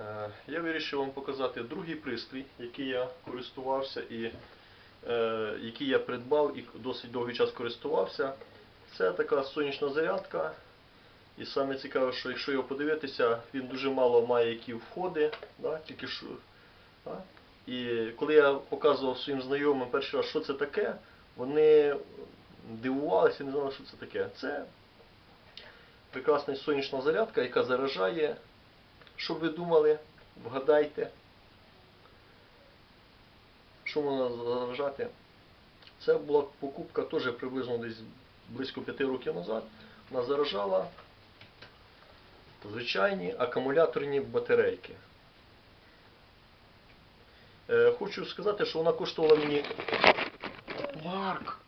Е, Я вирішив вам показати другий пристрій, який я користувався і е, який я придбав і досить довгий час користувався. Це така сонячна зарядка. І саме цікаве, що якщо його подивитися, він дуже мало має які входи, да, тільки що. Да. І коли я показував своїм знайомим перший раз, що це таке, вони дивувалися, не знали, що це таке. Це прекрасна сонячна зарядка, яка заражає. Що ви думали? Вгадайте. Що можна заражати? Це була покупка теж приблизно десь близько 5 років назад. Вона заражала звичайні акумуляторні батарейки. Е, хочу сказати, що вона коштувала мені. Марк!